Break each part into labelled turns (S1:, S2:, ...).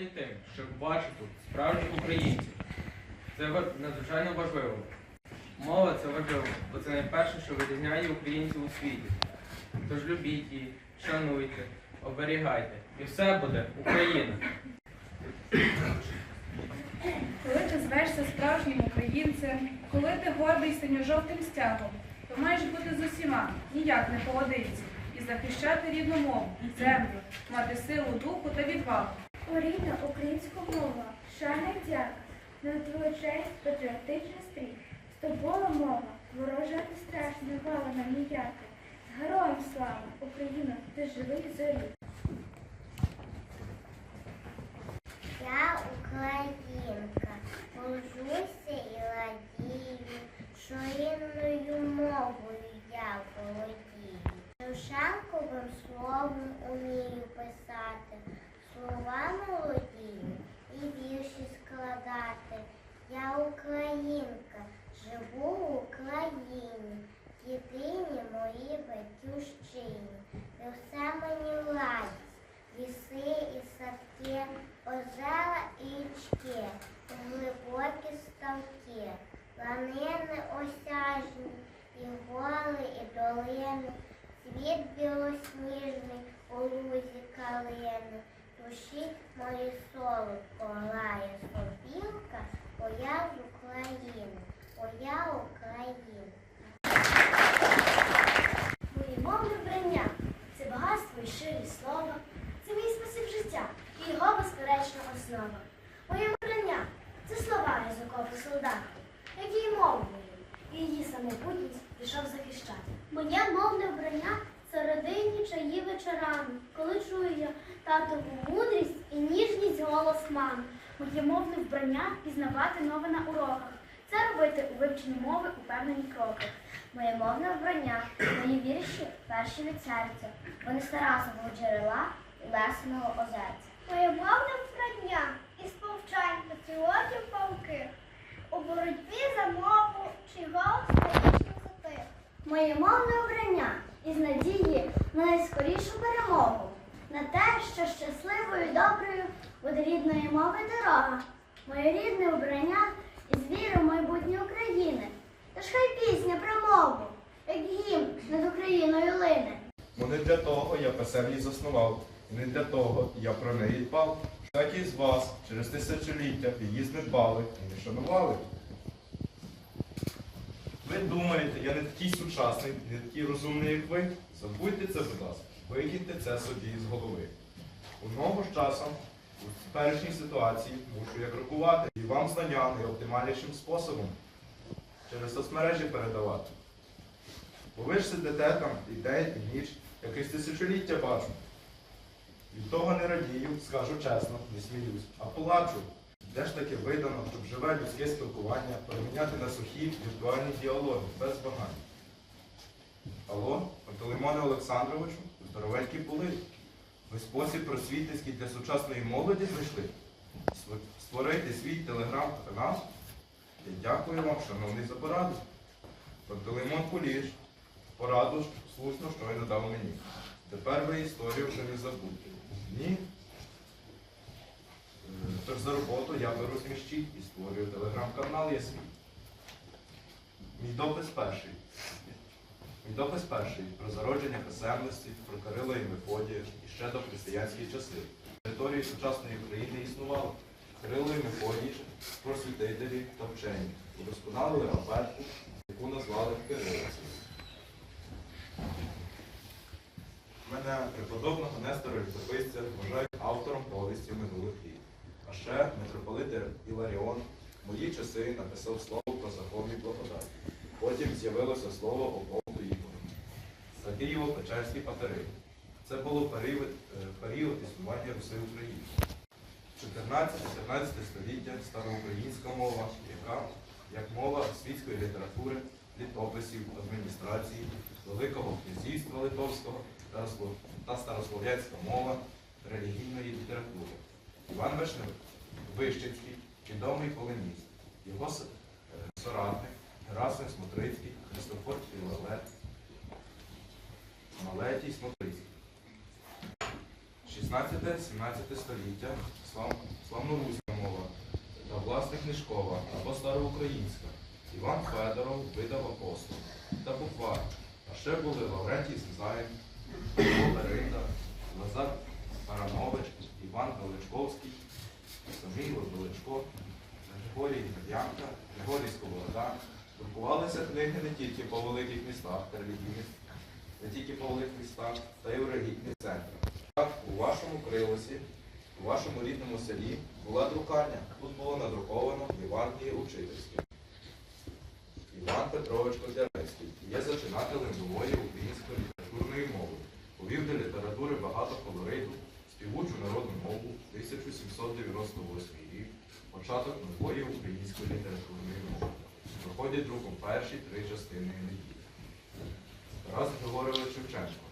S1: гордий тим, що бачу тут справжніх українців. Це надзвичайно важливо. Мова це важливо, бо це найперше, що вирізняє українців у світі. Тож любіть її, шануйте, оберігайте. І все буде Україна.
S2: Коли ти звешся справжнім українцем, коли ти гордий синьо-жовтим стягом, то маєш бути з усіма, ніяк не поодинці, і захищати рідну мову, землю, мати силу духу та відвагу.
S3: Рідна українська мова, шана дяка, на твою честь патріотичний стрій. З тобою мова, ворожа не страшна, гала нам ніяка. З героям слава, Україна, ти живий зорі.
S4: Я українка, горжуся і радію, що рідною мовою я володію. Шевченковим словом умію писати, слова молодію і вірші складати. Я українка, живу в Україні, єдині мої батьківщині. І все мені радість ліси і садки, озера і річки, глибокі ставки, ланини осяжні, і гори, і долини, світ білосніжний у лузі калини. Душі мої солодко лає сопілка, бо я з України, бо я Україна.
S3: Моє мовне вбрання це багатство і щирі слова, це мій спосіб життя і його безперечна основа. Моє вбрання це слова язикових солдатів, які й мову і її самобутність пішов захищати. Моє мовне вбрання це родинні чаї вечорами, коли чую я татову мудрість і ніжність голос мами. Моє мовне вбрання пізнавати нове на уроках. Це робити у вивченні мови упевнені кроки. Моє мовне вбрання, мої вірші перші від серця. Вони з Тарасового джерела і Лесиного озерця. Моє мовне вбрання із повчань патріотів палки. У боротьбі за мову чи голос столічних затих. Моє мовне обрання із надії на найскорішу перемогу, на те, що щасливою і доброю буде рідної мови дорога. Моє рідне обрання із віри в майбутнє України. Тож хай пісня про мову, як гімн над Україною лине.
S5: Бо не для того я заснував, і не для того я про неї дбав. Всякі з вас через тисячоліття її знедбали і не шанували. Ви думаєте, я не такий сучасний, не такий розумний, як ви? Забудьте це, будь ласка, викиньте це собі з голови. Одного ж часом у теперішній ситуації мушу я крокувати і вам знання найоптимальнішим способом через соцмережі передавати. Бо ви ж сидите там і день, і ніч, якесь тисячоліття бачу. Від того не радію, скажу чесно, не сміюсь, а плачу. Де ж таки видано, щоб живе людське спілкування переміняти на сухі віртуальні діалоги без вагань. Алло, Пантелеймоне Олександровичу, здоровенькі були. Ви спосіб просвітницький для сучасної молоді знайшли? Створити свій телеграм-канал? Я дякую вам, шановний, за пораду. Пантелеймон Куліш, пораду слушно, що він надав мені. Тепер ви історію вже не забудьте. Ні. Е, Тож за роботу я беру сміщить і створюю телеграм-канал є свій. Мій допис перший. Мій допис перший про зародження писемності, про Кирила і Мефодія і ще до християнські часи. Території сучасної України існувало. Кирило і Мефодій, просвітителі та вчені, удосконалили абетку, яку назвали Кирилицею. Мене преподобного Нестора Літописця вважають автором повісті минулих літ. А ще митрополит Іларіон в мої часи написав слово про законну благодать. Потім з'явилося слово о Богу Ігору. Києво-Печерські патери. Це було період, е, період існування Руси України. 14-15 століття староукраїнська мова, яка як мова світської літератури, літописів, адміністрації, Великого князівства Литовського та росло- старослов'янська мова релігійної літератури. Іван Вишневик, Вищицький, відомий полеміст, його е, соратник Герасим Смотрицький, Христофор Філалет, Малетій Смотрицький. 16-17 століття слав, славноруська мова та власне книжкова або староукраїнська. Іван Федоров видав апостол та буквар. А ще були Лаврентій Займ, Берида, Лазар Баранович, Іван Величковський, Самійло Величко, Григорій Янка, Григорій Сковорода. Друкувалися книги не тільки по великих містах та релігійних, не тільки по великих містах, та й у релігійних центрах. Так, у вашому крилосі, у вашому рідному селі була друкарня. Тут було надруковано Євангеліє учительське. Іван Петрович Котляревський є зачинателем нової української літературної мови. Повів до літератури багато колориту, співучу народну мову 1798 рік, початок нової української літературної мови. Проходять друком перші три частини неділі. Тарас Григорович Шевченко,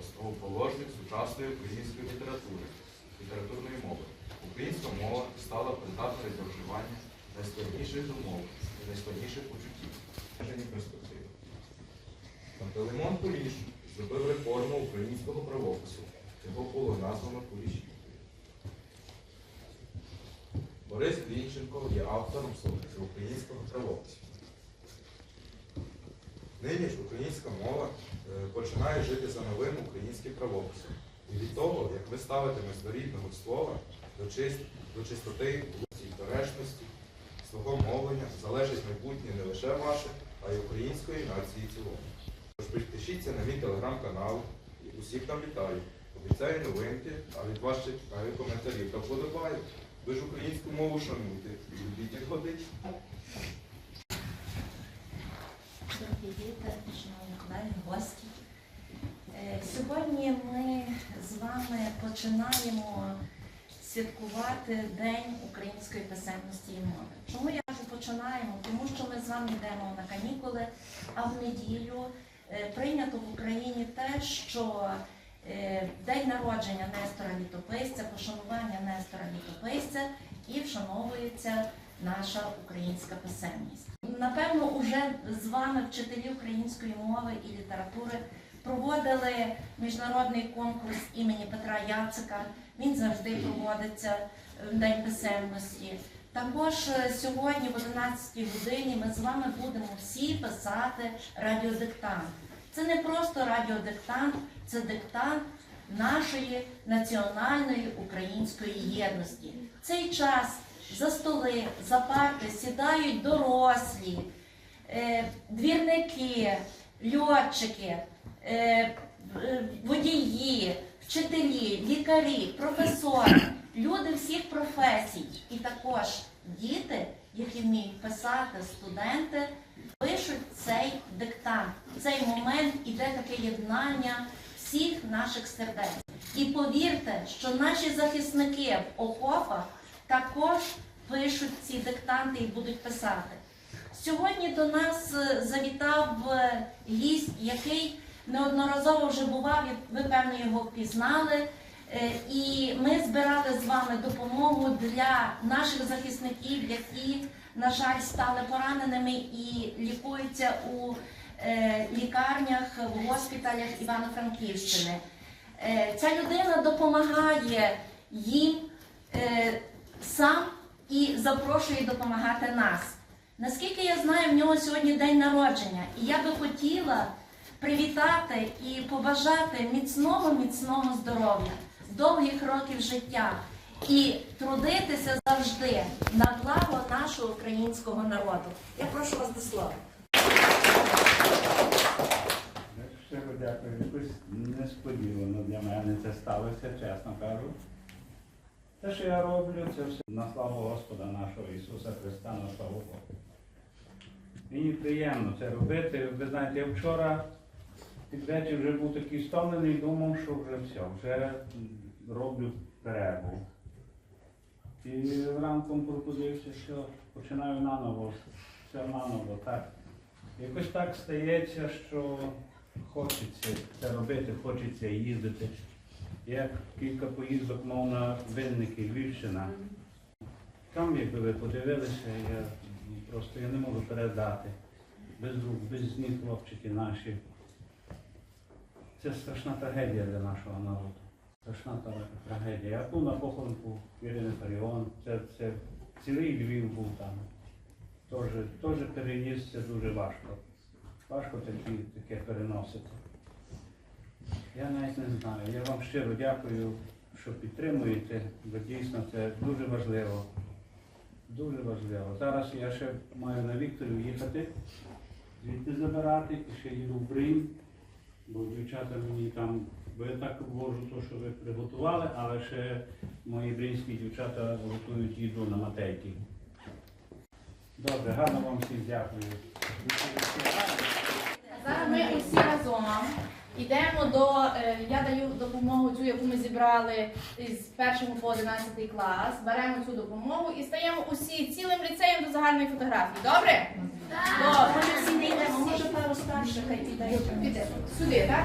S5: основоположник сучасної української літератури, літературної мови. Українська мова стала придатною для вживання найскладніших думок і найскладніших почуттів. Перспективи. Пантелеймон Куліш зробив реформу українського правопису. Його було названо Кулішівкою. Борис Глінченко є автором українського правопису. Нині ж українська мова е, починає жити за новим українським правописом. І від того, як ви ставитимете до рідного слова, до, чист, до чистоти, і доречності, свого мовлення, залежить майбутнє не лише ваше, а й української нації цілому. Тож підпишіться на мій телеграм-канал і усіх там вітаю. Обіцяю новинки, а від вас чекаю коментарів та вподобаю. Ви ж українську мову шануйте любіть годить.
S6: Добрий вітер, шановні колеги, гості. Е, Сьогодні ми з вами починаємо святкувати День української писемності і мови. Чому я кажу починаємо? Тому що ми з вами йдемо на канікули, а в неділю е, прийнято в Україні те, що день народження Нестора Літописця, пошанування Нестора Літописця і вшановується наша українська писемність. Напевно, уже з вами вчителі української мови і літератури проводили міжнародний конкурс імені Петра Яцика. Він завжди проводиться в День писемності. Також е, сьогодні, в 11-й годині, ми з вами будемо всі писати радіодиктант. Це не просто радіодиктант, це диктант нашої національної української єдності. В цей час за столи, за парти сідають дорослі, е, двірники, льотчики, е, водії, вчителі, лікарі, професори, люди всіх професій. І також діти, які вміють писати, студенти, пишуть цей диктант. В цей момент іде таке єднання всіх наших сердець. І повірте, що наші захисники в окопах також пишуть ці диктанти і будуть писати. Сьогодні до нас е, завітав е, гість, який неодноразово вже бував, ви певно його впізнали. Е, І ми збирали з вами допомогу для наших захисників, які, на жаль, стали пораненими і лікуються у лікарнях, в госпіталях Івано-Франківщини. Е, Ця людина допомагає їм е, сам і запрошує допомагати нас. Наскільки я знаю, в нього сьогодні день народження, і я би хотіла привітати і побажати міцного, міцного здоров'я, довгих років життя і трудитися завжди на благо нашого українського народу. Я прошу вас до слова.
S7: Щиро дякую. Якось несподівано для мене це сталося, чесно кажу. Те, що я роблю, це все на славу Господа нашого Ісуса Христа, нашого Бога. Мені приємно це робити. Ви знаєте, я вчора під вже був такий стомлений, думав, що вже все, вже роблю перерву. І ранком пробудився, що починаю наново, все наново, так. Якось так стається, що хочеться це робити, хочеться їздити. Я кілька поїздок мав на Винники, Львівщина. Там, якби ви подивилися, я просто я не можу передати. Без рук, без ніг хлопчики наші. Це страшна трагедія для нашого народу. страшна трагедія. Я був на похоронку Ірини Фаріон, це, це цілий Львів був там. Теж, переніс це дуже важко. Важко такі, таке переносити. Я навіть не знаю. Я вам щиро дякую, що підтримуєте, бо дійсно це дуже важливо. Дуже важливо. Зараз я ще маю на Вікторію їхати, звідти забирати і ще їду в Брин, бо дівчата мені там, бо я так ввожу те, що ви приготували, але ще мої бринські дівчата готують їду на матейки. Добре, гарно вам всім дякую.
S8: Зараз ми усі разом йдемо до, е, я даю допомогу цю, яку ми зібрали з першого по 11 клас, беремо цю допомогу і стаємо усі цілим ліцеєм до загальної фотографії. Добре? Добре.
S6: Може всі не йдемо, може пару старших хай піде.
S8: Піде. Сюди, так?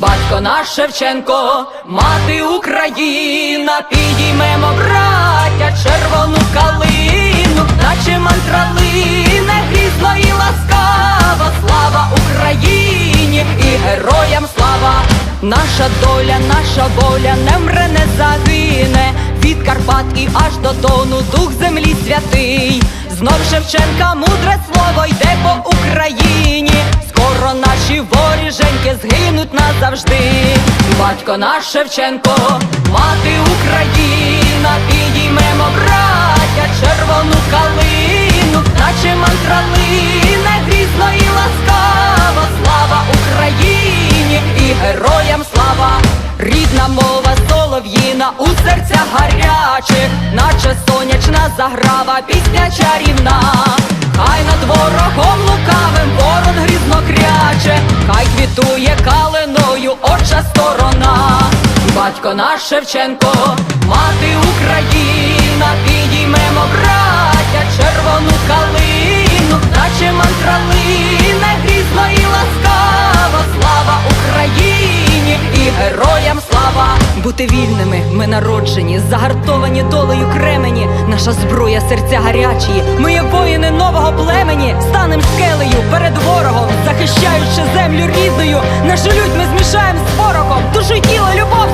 S9: Батько наш Шевченко, мати Україна, підіймемо, браття, червону калину, наче мантралине, грізно і ласкава, слава Україні і героям слава, наша доля, наша воля не мре, не загине, від Карпат і аж до Дону, дух землі святий, знов Шевченка мудре слово йде по Україні. Скоро наші воріженьки згинуть назавжди. Батько наш Шевченко, мати Україна, підіймемо, браття, червону калину, наче мантралине, грізно і ласкава, солов'їна у серцях гарячих, наче сонячна заграва, пісня чарівна. Хай над ворогом лукавим ворон грізно кряче, хай квітує калиною оча сторона. Батько наш Шевченко, мати Україна, підіймемо, браття, червону калину, наче мантралине, грізно і ласкава, слава Україні і героям слава! Бути вільними, ми народжені, загартовані долею кремені, наша зброя, серця гарячі, ми є воїни нового племені, станем скелею перед ворогом, захищаючи землю рідною, нашу лють ми змішаємо з порохом, душу тіло, любов